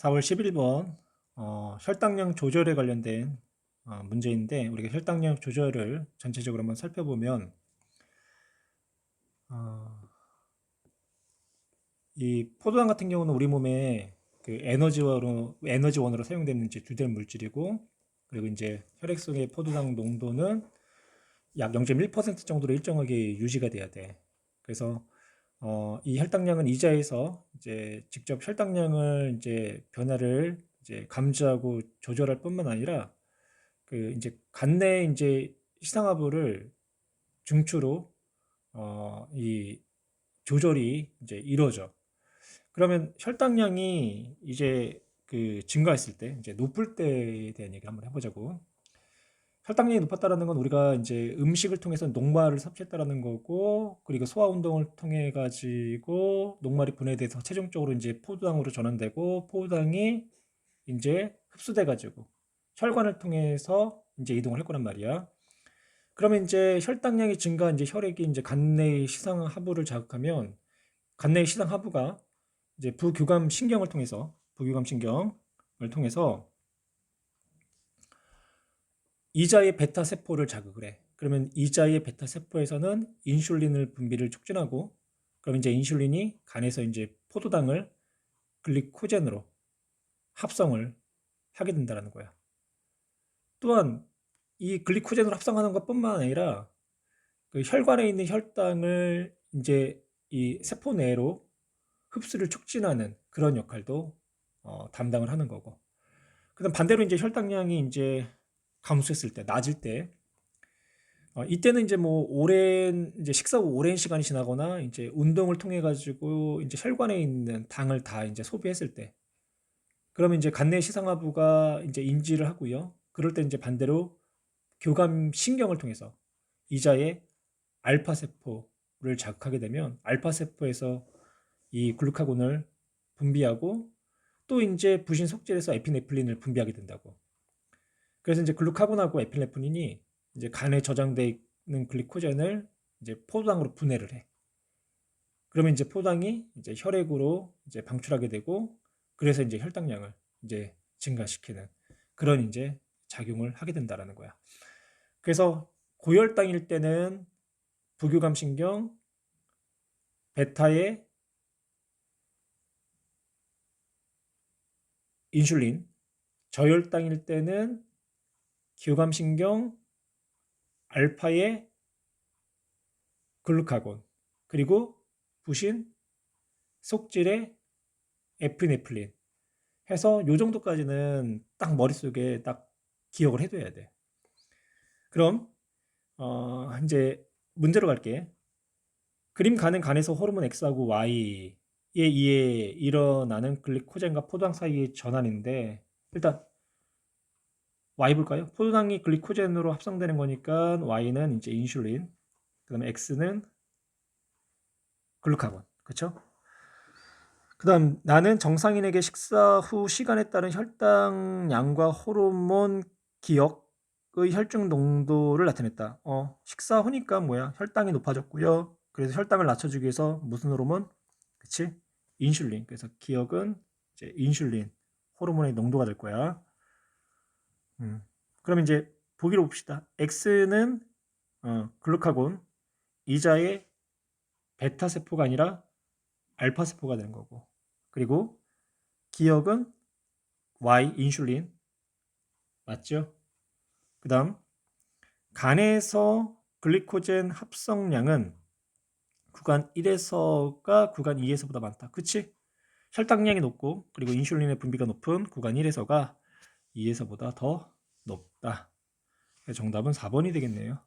4월 11번 어, 혈당량 조절에 관련된 어, 문제인데 우리가 혈당량 조절을 전체적으로 한번 살펴보면 어, 이 포도당 같은 경우는 우리 몸에 그 에너지원으로 에너지원으로 사용되는 이제 주된 물질이고 그리고 이제 혈액 속의 포도당 농도는 약 0.1% 정도로 일정하게 유지가 돼야 돼. 그래서 어, 이 혈당량은 이자에서 이제 직접 혈당량을 이제 변화를 이제 감지하고 조절할 뿐만 아니라 그 이제 간내 이제 시상하부를 중추로 어, 이 조절이 이제 이루어져. 그러면 혈당량이 이제 그 증가했을 때 이제 높을 때에 대한 얘기 한번 해보자고. 혈당량이 높았다라는 건 우리가 이제 음식을 통해서 녹말을 섭취했다라는 거고 그리고 소화 운동을 통해 가지고 녹말이 분해돼서 최종적으로 이제 포도당으로 전환되고 포도당이 이제 흡수돼 가지고 혈관을 통해서 이제 이동을 할 거란 말이야. 그러면 이제 혈당량이 증가 이제 혈액이 이제 간내의 시상 하부를 자극하면 간내의 시상 하부가 이제 부교감 신경을 통해서 부교감 신경을 통해서 이자의 베타 세포를 자극을 해. 그러면 이자의 베타 세포에서는 인슐린을 분비를 촉진하고 그럼 이제 인슐린이 간에서 이제 포도당을 글리코젠으로 합성을 하게 된다는 거야. 또한 이 글리코젠으로 합성하는 것뿐만 아니라 그 혈관에 있는 혈당을 이제 이 세포 내로 흡수를 촉진하는 그런 역할도 어, 담당을 하는 거고. 그다음 반대로 이제 혈당량이 이제 감소했을 때, 낮을 때, 어, 이때는 이제 뭐 오랜 이제 식사 후 오랜 시간이 지나거나 이제 운동을 통해 가지고 이제 혈관에 있는 당을 다 이제 소비했을 때, 그러면 이제 간내 시상하부가 이제 인지를 하고요. 그럴 때 이제 반대로 교감 신경을 통해서 이자의 알파 세포를 자극하게 되면 알파 세포에서 이 글루카곤을 분비하고 또 이제 부신 속질에서 에피네프린을 분비하게 된다고. 그래서 이제 글루카곤하고 에피네프린이 이제 간에 저장돼 있는 글리코젠을 이제 포도당으로 분해를 해. 그러면 이제 포도당이 이제 혈액으로 이제 방출하게 되고 그래서 이제 혈당량을 이제 증가시키는 그런 이제 작용을 하게 된다라는 거야. 그래서 고혈당일 때는 부교감 신경 베타의 인슐린, 저혈당일 때는 교감신경 알파의 글루카곤, 그리고 부신 속질의 에피네플린 해서 요 정도까지는 딱 머릿속에 딱 기억을 해둬야 돼. 그럼 어 이제 문제로 갈게. 그림 가는 간에서 호르몬 X하고 Y에 의해 일어나는 글리코젠과 포도당 사이의 전환인데 일단 Y 볼까요? 포도당이 글리코젠으로 합성되는 거니까 Y는 이제 인슐린, 그 다음에 X는 글루카곤, 그렇죠? 그 다음 나는 정상인에게 식사 후 시간에 따른 혈당량과 호르몬 기억의 혈중 농도를 나타냈다. 어, 식사 후니까 뭐야? 혈당이 높아졌고요. 그래서 혈당을 낮춰주기 위해서 무슨 호르몬? 그치? 인슐린. 그래서 기억은 이제 인슐린 호르몬의 농도가 될 거야. 음. 그럼 이제 보기로 봅시다. X는 어, 글루카곤 이자의 베타 세포가 아니라 알파 세포가 되는 거고. 그리고 기억은 Y 인슐린 맞죠? 그 다음 간에서 글리코젠 합성량은 구간 1에서가 구간 2에서보다 많다. 그치? 혈당량이 높고 그리고 인슐린의 분비가 높은 구간 1에서가 2에서보다 더 높다. 정답은 4번이 되겠네요.